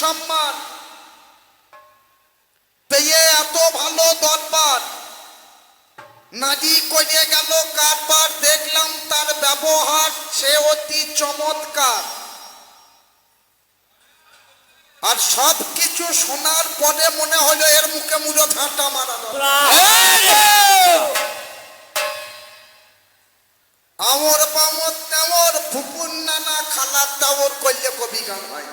সম্মান। পেয়ে এত ভালো দরবার। নাজি করে গেল, কারবার দেখলাম তার ব্যবহার সে অতি চমৎকার। আর সব কিছু শোনার পরে মনে হলো এর মুখে মুড়ো ঝাঁটা মারা। আমর বামর তেমর ফুপুর নানা খালার টাওর করলে কবি গান হয়।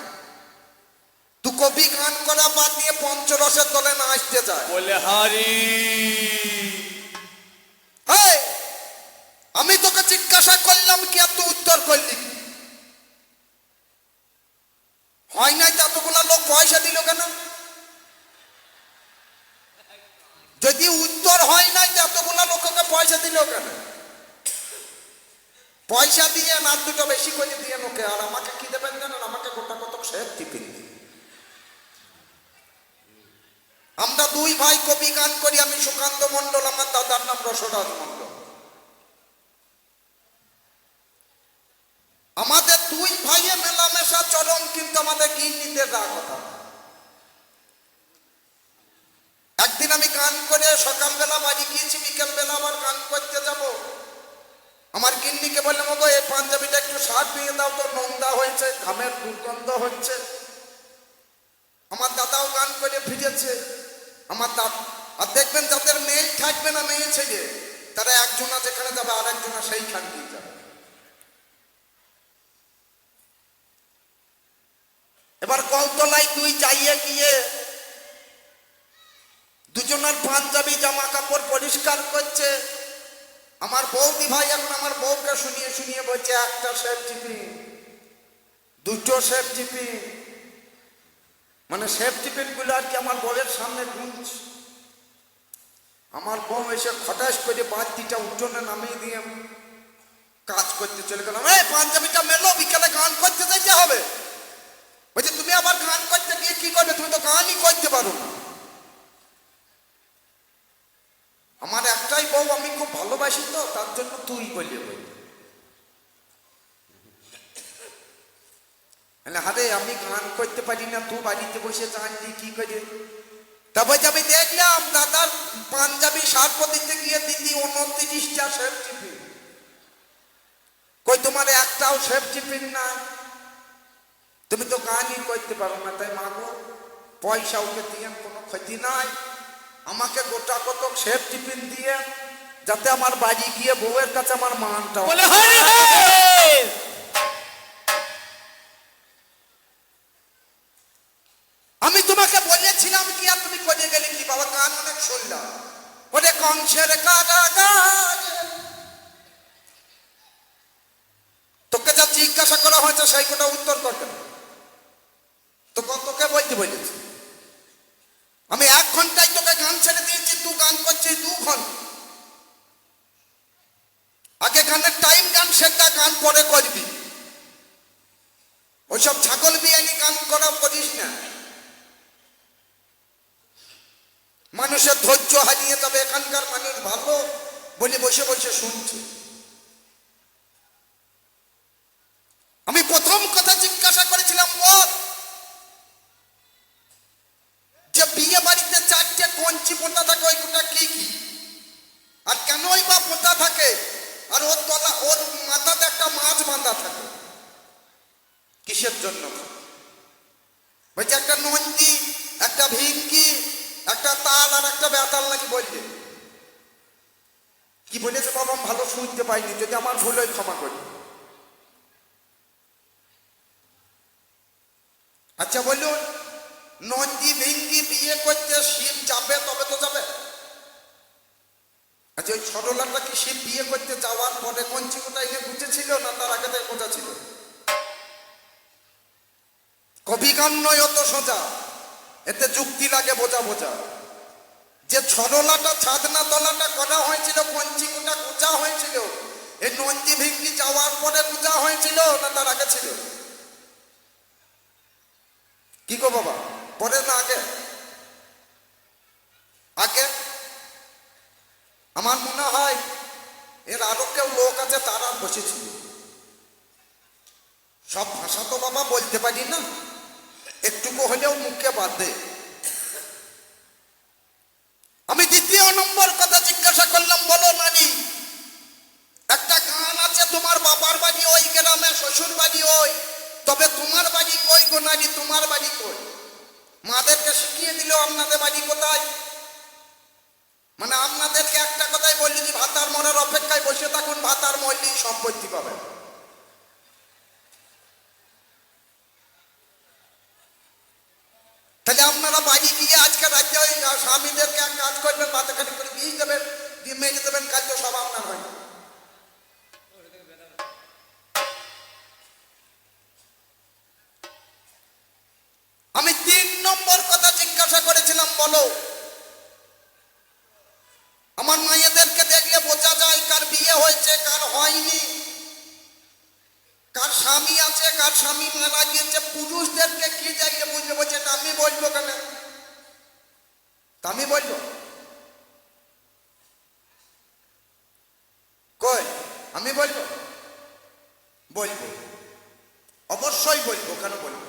তু কবি গান করা বাদ দিয়ে পঞ্চরসের দলে না আসতে যায়। বলে হারি। আমি তোকে জিজ্ঞাসা করলাম কি আর তুই উত্তর করলি? হয় নাই তো এতগুলা লোক পয়সা দিল কেন? যদি উত্তর হয় নাই তো এতগুলা লোককে পয়সা দিল কেন? পয়সা দিয়ে না দুটো বেশি করে দিয়ে নোকে আর আমাকে কি দেবেন কেন আমাকে গোটা কত শেষ টিফিন দিয়ে আমরা দুই ভাই কবি গান করি, আমি সুকান্ত মন্ডল আমার দাদার নাম রসরাজ মন্ডল আমাদের দুই ভাইয়ে মেলামেশা চরম, কিন্তু আমাদের গিন্নিতে রাগ কথা একদিন আমি গান করে সকালবেলা বাড়ি গিয়েছি, বিকেলবেলা আবার গান করতে যাব। আমার গিন্নিকে বললাম গো এই পাঞ্জাবিটা একটু শার্ট দিয়ে দাও তো, নোংরা হয়েছে, ঘামের দুর্গন্ধ হচ্ছে। আমার দাদাও গান করে ফিরেছে। আমার আর দেখবেন যাদের মেয়ে থাকবে না মেয়ে ছেলে তারা একজনা যেখানে যাবে আর একজনা সেইখান দিয়ে যাবে। এবার কলতলায় তুই যাইয়ে গিয়ে দুজনের পাঞ্জাবি জামা কাপড় পরিষ্কার করছে। আমার বৌদি ভাই এখন আমার বউকে শুনিয়ে শুনিয়ে বলছে, একটা সেফ টিপি দুটো শেপ টিপি মানে শেপ টিফিনগুলো আর কি আমার বউয়ের সামনে গুঞ্জ আমার বউ এসে খটাস করে বালতিটা উঠোনে নামিয়ে দিয়ে কাজ করতে চলে গেলাম এই পাঞ্জাবিটা মেলো, বিকেলে গান করতে যেতে হবে। বলছে, তুমি আবার গান করতে গিয়ে কি করবে? তুমি তো গানই করতে পারো না। আমার একটাই বউ আমি খুব ভালোবাসি তো, তার জন্য তুই বললে বলি মানে আরে আমি গান করতে পারি না তুই বাড়িতে বসে জানলি কি করে? তারপর আমি দেখলাম দাদার পাঞ্জাবি সার্প দিতে গিয়ে দিদি উনত্রিশটা শেফ টিফিন কই তোমার একটাও শেফ টিফিন না? তুমি তো গানই করতে পারো না তাই মাগো পয়সা ওকে দিয়ে কোনো ক্ষতি নাই। আমাকে গোটা কত সেফ টিফিন দিয়ে যাতে আমার বাড়ি গিয়ে বউয়ের কাছে আমার মানটা বলে অনেক ওরে কংসের কারাগার। তোকে যা জিজ্ঞাসা করা হয়েছে, সেই কোটা উত্তর করতে। তো তোকে বলতে বলেছি? আমি এক ঘন্টায় তোকে গান ছেড়ে দিয়েছি তুই গান করছিস দু ঘণ্টা আগে গানের টাইম গান, সেটা গান পরে করবি। ওইসব ছাগল বিয়ানি গান করা করিস না। মানুষের ধৈর্য হারিয়ে তবে এখানকার মানুষ ভালো বলে বসে বসে শুনছে। আমি প্রথম কথা জিজ্ঞাসা করেছিলাম বল যে বিয়ে বাড়িতে চারটে কঞ্চি পোটা থাকে, ওইগুলা যদি আমার ভুল হয় ক্ষমা করি। আচ্ছা বলুন নন্দী ভিঙ্গি বিয়ে করতে শিব যাবে, তবে তো যাবে। আচ্ছা ওই সরলাটা কি শিব বিয়ে করতে যাওয়ার পরে কঞ্চি কোথায় এনে বুঝেছিল না তার আগে থেকে বোঝা ছিল? কবি গান নয় অত সোজা, এতে যুক্তি লাগে বোঝা বোঝা। যে ছড়লাটা ছাদনা তলাটা করা হয়েছিল পঞ্চিকুটা কোচা হয়েছিল এই নন্দী ভিঙ্গি যাওয়ার পরে গুজা হয়েছিল না তার আগে ছিল? কি গো বাবা? পরে না আগে? আগে? আমার মনে হয় এর আরও কেউ লোক আছে, তারা বসেছিল। সব ভাষা তো বাবা বলতে পারি না। একটু এইটুকু হলেও মুখে বাদে আমি দ্বিতীয় নম্বর নানি তোমার বাড়ি কই? মাদেরকে শিখিয়ে দিল আপনাদের বাড়ি কোথায়? মানে আপনাদেরকে একটা কথাই বললি যে ভাতার মরার অপেক্ষায় বসে থাকুন, ভাতার মরলি সম্পত্তি পাবেন। তাহলে আপনারা বাড়ি গিয়ে আজকে রাজ্যে স্বামীদেরকে এক কাজ করবেন ভাতে খাটি করে দিয়ে দেবেন দিয়ে মেরে দেবেন আমি বলব? বলব। অবশ্যই বলব কেন বলব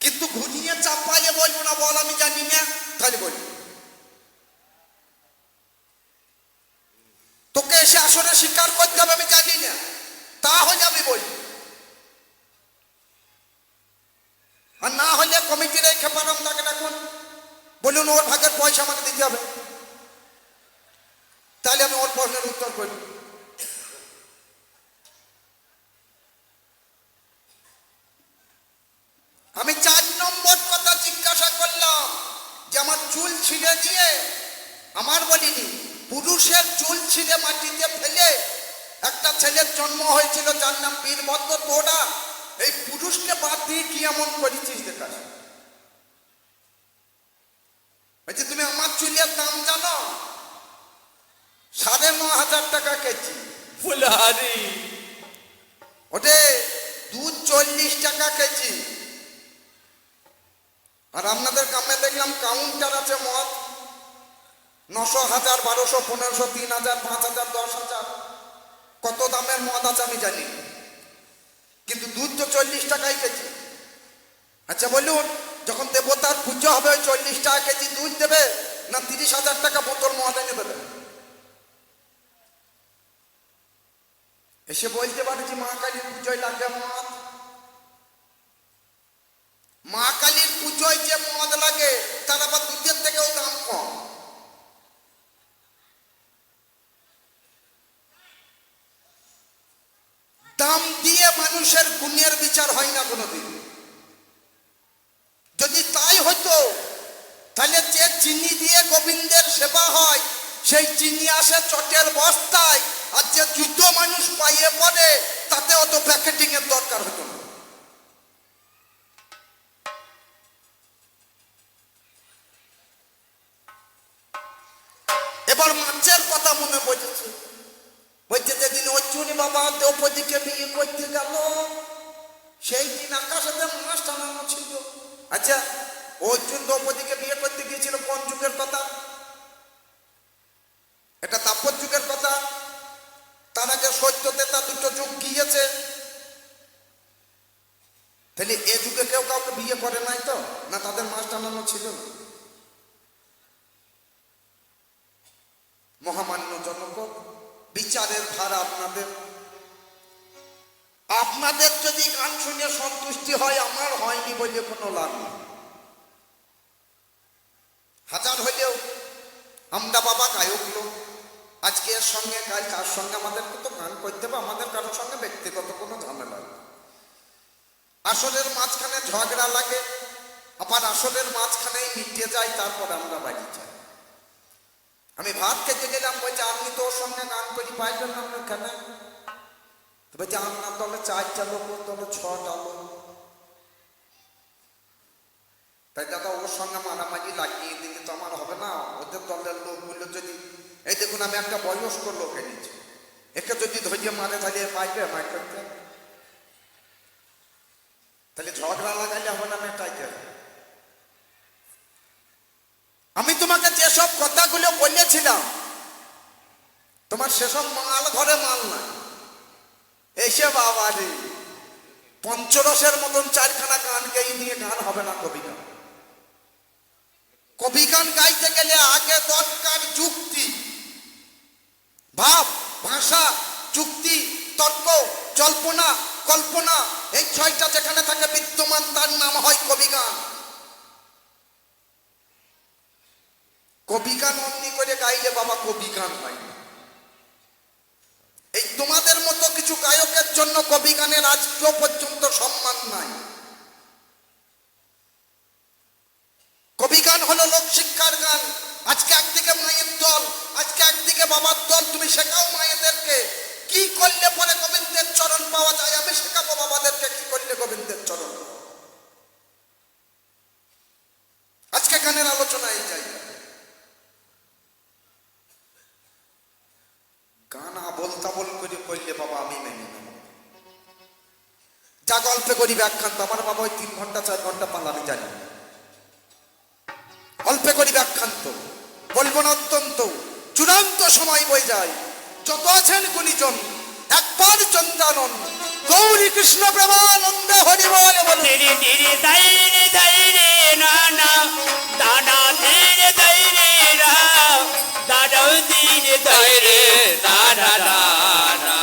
কিন্তু ঘুরিয়ে চাপাইয়ে বলব না বল আমি জানি না তাহলে বলব তোকে এসে আসলে স্বীকার করতে হবে আমি জানি না তাহলে আমি বলি আর না হলে কমিটির এই খেপারম তাকে ডাকুন বলুন ওর ভাগের পয়সা আমাকে দিতে হবে তাহলে আমি ওর প্রশ্নের উত্তর করি আমি চার নম্বর কথা জিজ্ঞাসা করলাম যে আমার চুল ছিঁড়ে দিয়ে আমার বলিনি পুরুষের চুল ছিঁড়ে মাটিতে ফেলে একটা ছেলের জন্ম হয়েছিল যার নাম বীরভদ্র তোরা এই পুরুষকে বাদ দিয়ে কি এমন করেছিস দেখা বলছি তুমি আমার চুলের দাম জানো? সাড়ে ন হাজার টাকা কেজি। ফুলহারি। ওটে দুধ চল্লিশ টাকা কেজি। আর আপনাদের গ্রামে দেখলাম কাউন্টার আছে মদ নশো হাজার, বারোশো, পনেরোশো তিন হাজার পাঁচ হাজার দশ হাজার কত দামের মদ আছে আমি জানি। কিন্তু দুধ তো চল্লিশ টাকাই কেজি। আচ্ছা বলুন, যখন দেবতার পুজো হবে ওই চল্লিশ টাকা কেজি দুধ দেবে না তিরিশ হাজার টাকা বোতল মদ এনে দেবে? এসে বলতে পারে যে মা কালীর পুজোয় লাগে মদ। বাবা দ্রৌপদীকে বিয়ে করতে গেল। সেই দিন আকাশেতে মাছ টানানো ছিল। আচ্ছা অর্জুন দ্রৌপদীকে বিয়ে করতে গিয়েছিল কোন যুগের কথা? আসলের মাঝখানে ঝগড়া লাগে, আবার আসলের মাঝখানেই মিটিয়ে যায়, তারপর আমরা বাড়ি যাই। আমি ভাত খেতে গেলাম, বলছে, আপনি তো ওর সঙ্গে গান করি, পাইবেন না আপনার কেন বলছে আপনার দলে চারটা লোক ওর দলে ছটা লোক তাই দাদা, ওর সঙ্গে মারামারি লাগিয়ে দিলে তো আমার হবে না। ওদের দলের লোকগুলো যদি এই দেখুন, আমি একটা বয়স্ক লোক এনেছি। একে যদি ধৈর্য মারে, তাহলে পাইবে মাই করতে তাহলে ঝগড়া লাগাইলে হবে না হবে। আমি তোমাকে যেসব কথাগুলো বলেছিলাম, তোমার সেসব মাল ঘরে মাল নাই। এসে বাবা রে, পঞ্চরসের মতন চারখানা গান গাই নিয়ে গান হবে না কবি গান কবি গান গাইতে গেলে আগে দরকার যুক্তি। ভাব, ভাষা, যুক্তি, তর্ক জল্পনা, কল্পনা, এই ছয়টা যেখানে থাকে বিদ্যমান, তার নাম হয় কবি গান কবি গান অমনি করে গাইলে বাবা কবি গান হয় এই তোমাদের মতো কিছু গায়কের জন্য কবি গানের আজকেও পর্যন্ত সম্মান নাই। কবি গান হলো লোক শিক্ষার গান। আজকে একদিকে মায়ের দল, আজকে একদিকে বাবার দল, তুমি শেখাও মায়েদেরকে। কি করলে পরে গোবিন্দের চরণ পাওয়া যায়? আমি শেখাবো বাবাদেরকে কি করলে গোবিন্দের চরণ। আজকে গানের আলোচনা এই যাই। গান আবল তাবল করে করলে বাবা আমি মেনে নেব। যা গল্পে করি ব্যাখ্যান্ত আমার বাবা ওই তিন ঘণ্টা, চার ঘণ্টা পাল, আমি জানি। না। অল্পে করি ব্যাখ্যান্ত বলব না অত্যন্ত। চূড়ান্ত সময় বই যায়। যত আছেন গুণীজন, একবার চন্দ্রানন। গৌরী কৃষ্ণ প্রেমানন্দ হরিবল বলে ধীরে ধীরে ধৈরে না না। দানা ধীরে ধৈরে রা দাদা, ধীরে ধৈরে দাদা দাদা দাদা।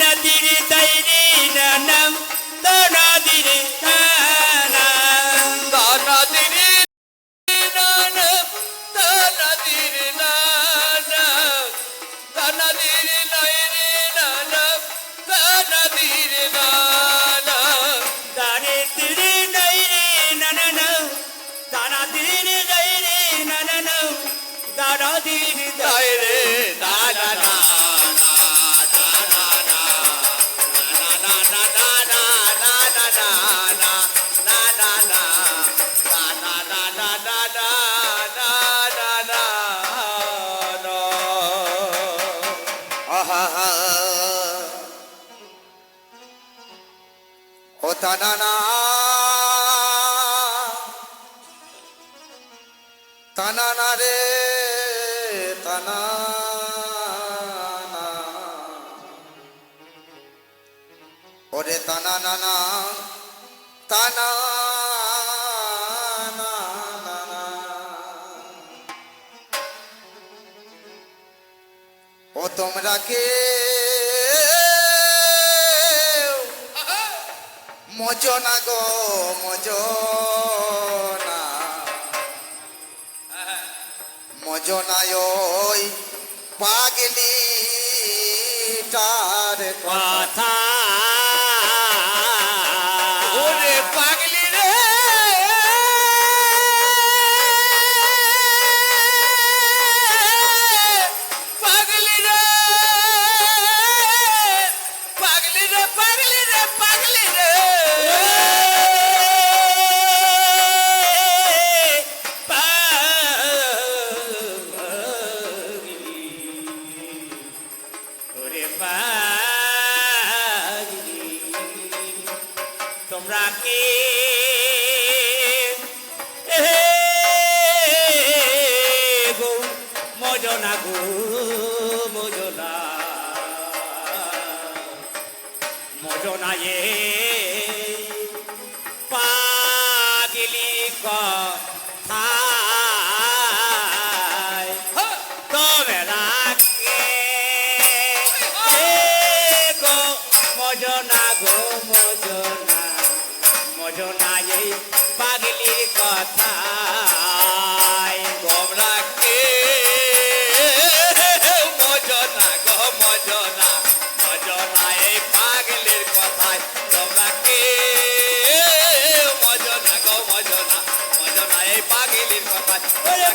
দানা ধীরে ধৈরে তানানা। তানানা রে তানানা। ওরে তানানা না তানা ও তোমরা কে? মজনা গো মজনা। মজনায় পাগলি তার কথা তোমরা গো মজনা গো মজনা মজনা এ কথা তোমরা কে? মজনা গো, মজনা মজনা, এই পাগলির কথায় তোমরা কে? মজনা গো, মজনা মজনা, এই পাগলির কথায় ওরে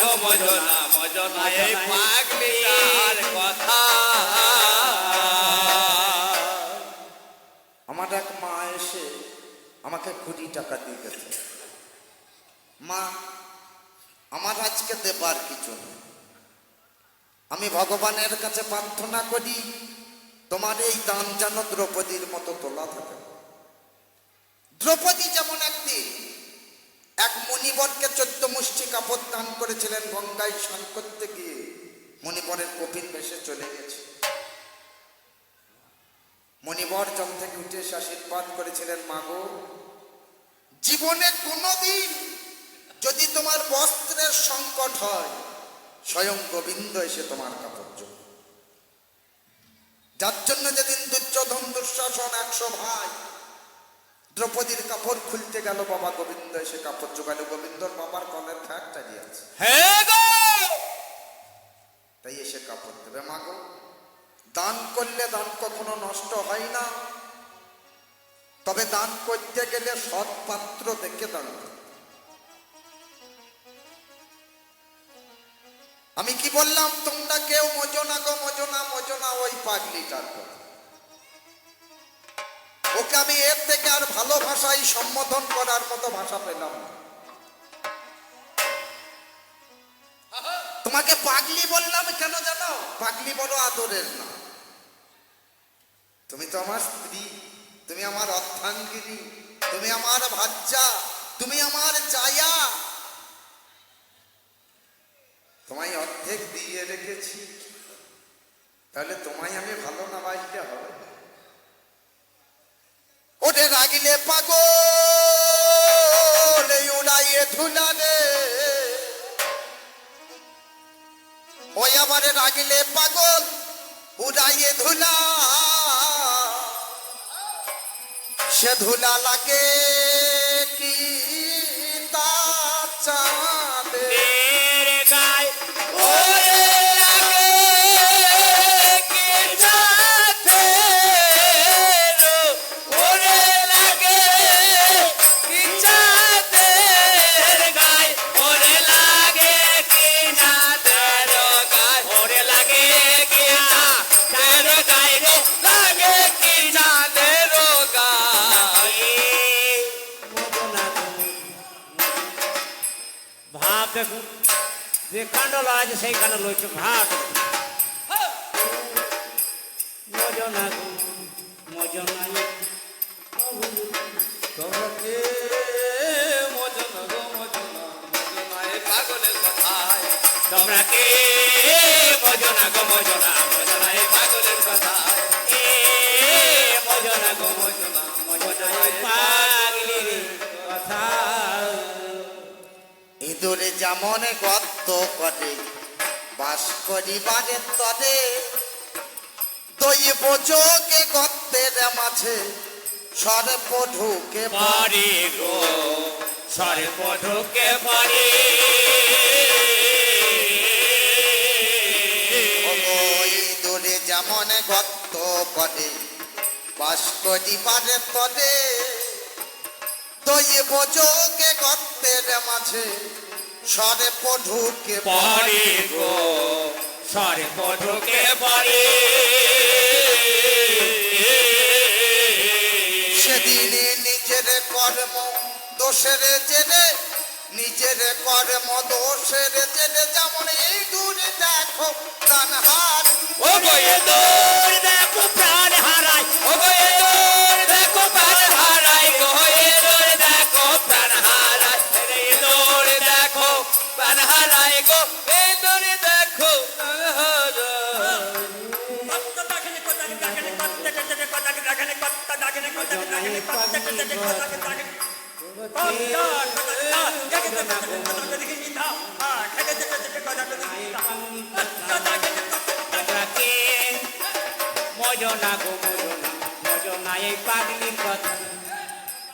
না না এই কথা। আমার এক মা এসে আমাকে কুড়ি টাকা দিয়ে গেছে। মা আমার আজকে দেবার কিছু নেই। আমি ভগবানের কাছে প্রার্থনা করি তোমার এই দান যেন দ্রৌপদীর মতো তোলা থাকে। দ্রৌপদী যেমন একদিন এক মণিবরকে কাপড় করেছিলেন গঙ্গায় স্নান করতে গিয়ে মণিবরের কপিল বেশে চলে গেছে মণিবর জল থেকে উঠে এসে আশীর্বাদ করেছিলেন মাগো জীবনে কোনোদিন যদি তোমার বস্ত্রের সংকট হয়, স্বয়ং গোবিন্দ এসে তোমার কাপড়। যার জন্য যেদিন দুর্যোধন দুঃশাসন একশো ভাই দ্রৌপদীর কাপড় খুলতে গেল বাবা গোবিন্দ এসে কাপড় জোগালো গোবিন্দর বাবার কলের আছে। হ্যাঁ তাই এসে কাপড় দেবে মাগো দান করলে দান কখনো নষ্ট হয় না। তবে দান করতে গেলে সৎ পাত্র দেখে দান। আমি কি বললাম তোমরা কেউ মজনা গো মজনা মজনা ওই পাগলিটার কথা ওকে আমি এর থেকে আর ভালো ভাষায় সম্বোধন করার মতো ভাষা পেলাম তোমাকে পাগলি বললাম কেন জানো? পাগলি বড় আদরের না। তুমি তো আমার স্ত্রী, তুমি আমার অর্থাঙ্গিনী তুমি আমার ভাজ্যা, তুমি আমার চায়া তোমায় অর্ধেক দিয়ে রেখেছি, তাহলে তোমায় আমি ভালো না বাজতে হবে? ওঠে রাগিলে পাগল উড়াইয়ে ধুলালে ওই আমার রাগিলে পাগল, উড়াইয়ে ধুলা। সে ধুলা লাগে কি তা দেখুন যে কাণ্ড আছে সেই কাণ্ড লইছে ভাব মজনা গো, মজনা তোমাকে মজনা গো, মজনা মজনায় পাগলের কথায়। তোমরা কে মজনা গো, মজনা মজনায় পাগলের কথায়। এ মজনা গো ইঁদুরে যেমন গর্ত করে, বাস করিবারে তরে। দৈব যোগে গর্তের মাঝে, সর্প ঢুকে পারি গো। সর্ব ঢুকে পারি ইঁদুরে যেমন গর্ত করে, বাস করিবারে তরে। দৈব যোগে গর্তের মাঝে সর্প ঢুকে পারি গো সর্ব ঢুকে পারি সেদিনে নিজের কর্ম দোষের জেনে নিজের কর্ম দোষের জেনে যেমন এই দূরে দেখো প্রাণহার ও গো এ দৌড় দেখো প্রাণ হারাই ও এ দৌড় দেখো প্রাণ হারাই প্রাণ হারাই গো। দৌড় দেখো। মজনা গো, মজনা মজনা, এই পাগলির কথা।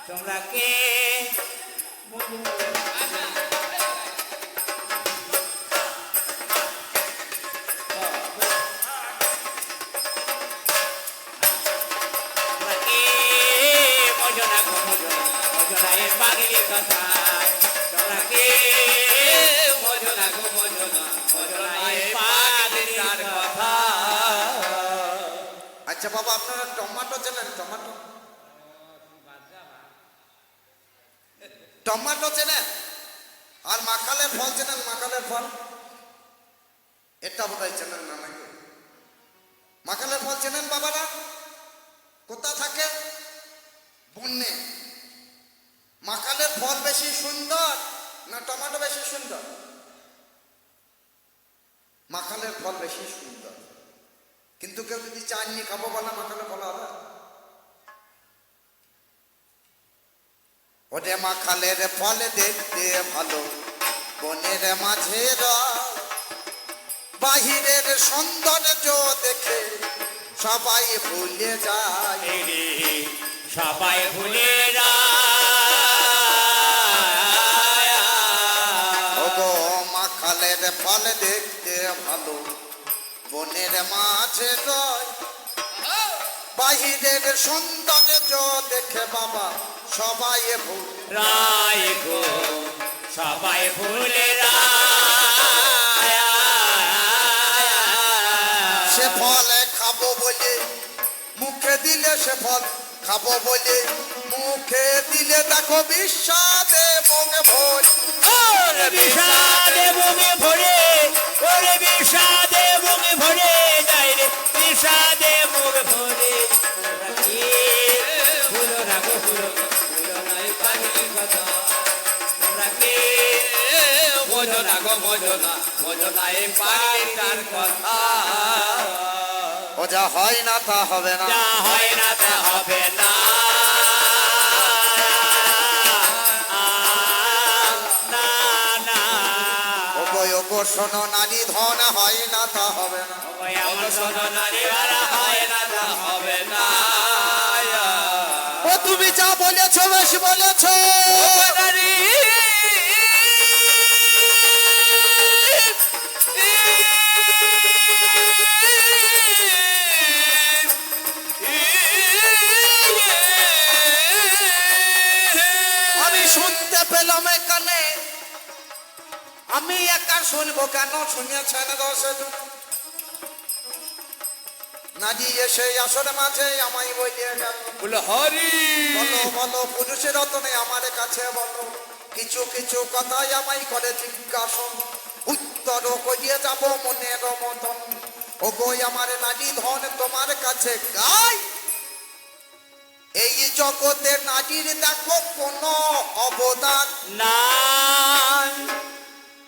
তোমরা কে? মজনা আচ্ছা বাবা, আপনারা টমাটো চেনেন, টমাটো? টমাটো চেনেন? আর মাকালের ফল চেনেন মাকালের ফল? এটা বোধহয় চেনেন না নাকি? মাকালের ফল চেনেন বাবারা? কোথা থাকে? বন্যে। মাখালের ফল বেশি সুন্দর না টমেটো বেশি সুন্দর? মাখালের ফল বেশি সুন্দর। কিন্তু কেউ যদি চাননি, খাব বলা, মাখালের ফল হবে? ওরে মাখালের ফল দেখতে ভালো, বনের মাঝে। বাহিরের সৌন্দর্য দেখে সবাই ভুলে যায়। সবাই ভুলে যায়। ফল দেখতে ভালো বনের মাঝে রয়। বাহিরের সৌন্দর্য দেখে বাবা সবাই ভুল। রায় গো সবাই ভুলে সে ফল খাব বলে মুখে দিলে সে ফল খাব বলে মুখে দিলে দেখো ওরে বিষাদে বুকে ভরে। ওরে বিষাদে বুকে ভরে যায় রে বিষাদে মুখ ভরে ভুলো না গো ভুলো ভুলো না কথা না ও যা হয় না তা হবে না। যা হয় না তা হবে না। শোনো নারী ধন হয় না তা হবে না। শোনো নারী হয় না তা হবে না। ও তুমি যা বলেছ বেশ বলেছ। নারী আমি একা শুনব কেন? শুনেছেন দশে নাজি এসে আসর মাঝে আমায় বলিয়ে গেল হরি! বলো বলো পুরুষের রতনে আমার কাছে বলো কিছু কিছু কথাই আমায় করে জিজ্ঞাসন উত্তর করিয়ে যাব মনের মতন। ও গই আমার নারী ধন তোমার কাছে গাই। এই জগতে নারীর দেখো কোন অবদান না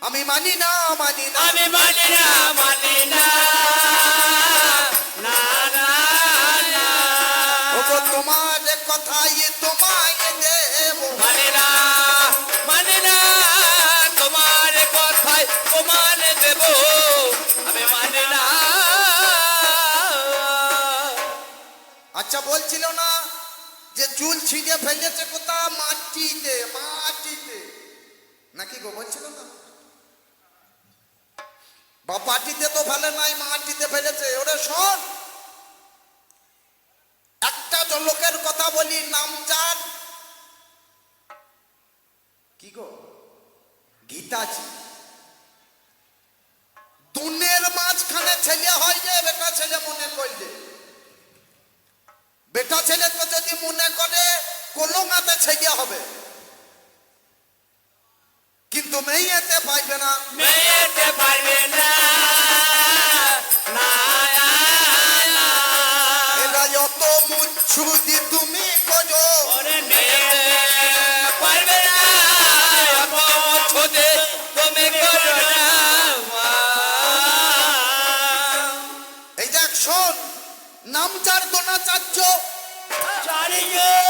আমি মানি না মানি না। আমি মানি না মানি না। না না না। ও গো তোমার কথাই তোমায় দেব। মানে না মানে না। তোমার কথায় প্রমাণ দেব। আমি মানে না। আচ্ছা বলছিল না যে চুল ছিঁড়ে ফেলেছে কোথা মাটিতে মাটিতে। নাকি গো বলছিল না? বা পাটিতে তো ফেলে নাই, মাটিতে ফেলেছে, ওরে শোন। একটা জ- লোকের কথা বলি, নাম যান কি গো? গীতাজি। দুনের মাঝখানে ছেলে হয় যে, বেটা ছেলে মনে করলে। বেটা ছেলে তো যদি মনে করে কলমাতে ছেলে হবে। কিন্তু মেয়েতে পাইবে না। মেয়েতে পারবে না। এরা যত তুমি করো পারবে না। তুমি করো না। এই দেখ শোন নাম চার দোনাচার্য চারিজন